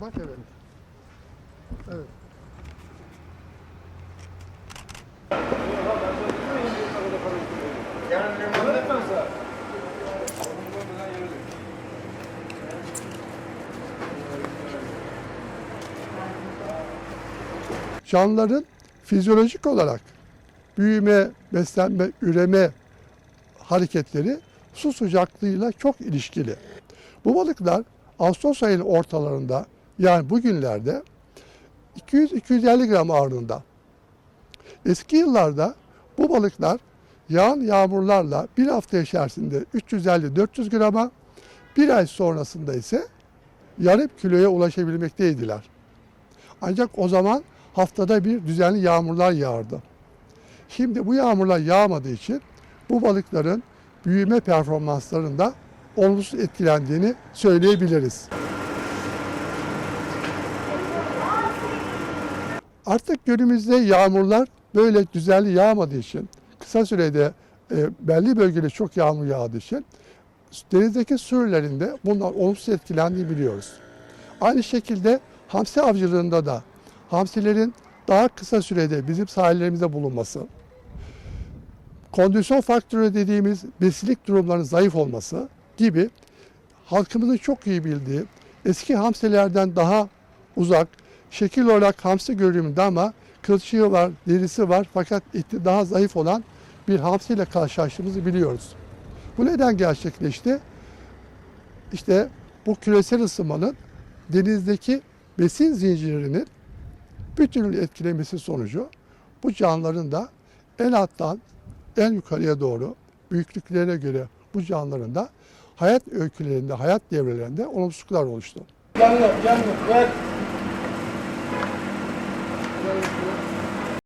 Bak evet. Evet. Canlıların fizyolojik olarak büyüme, beslenme, üreme hareketleri su sıcaklığıyla çok ilişkili. Bu balıklar Ağustos ayının ortalarında yani bugünlerde 200-250 gram ağırlığında. Eski yıllarda bu balıklar yağan yağmurlarla bir hafta içerisinde 350-400 grama, bir ay sonrasında ise yarım kiloya ulaşabilmekteydiler. Ancak o zaman haftada bir düzenli yağmurlar yağardı. Şimdi bu yağmurlar yağmadığı için bu balıkların büyüme performanslarında olumsuz etkilendiğini söyleyebiliriz. Artık günümüzde yağmurlar böyle düzenli yağmadığı için, kısa sürede e, belli bölgede çok yağmur yağdığı için denizdeki su ürünlerinde bunlar olumsuz etkilendiğini biliyoruz. Aynı şekilde hamsi avcılığında da hamsilerin daha kısa sürede bizim sahillerimizde bulunması, kondisyon faktörü dediğimiz besilik durumlarının zayıf olması gibi halkımızın çok iyi bildiği eski hamsilerden daha uzak, şekil olarak hamsi görünümünde ama kılçığı var, derisi var fakat eti daha zayıf olan bir hamsiyle karşılaştığımızı biliyoruz. Bu neden gerçekleşti? İşte bu küresel ısınmanın denizdeki besin zincirinin bütününü etkilemesi sonucu bu canlıların da en alttan en yukarıya doğru büyüklüklerine göre bu canlıların da hayat öykülerinde, hayat devrelerinde olumsuzluklar oluştu. Canlı, canlı, ver. Thank you.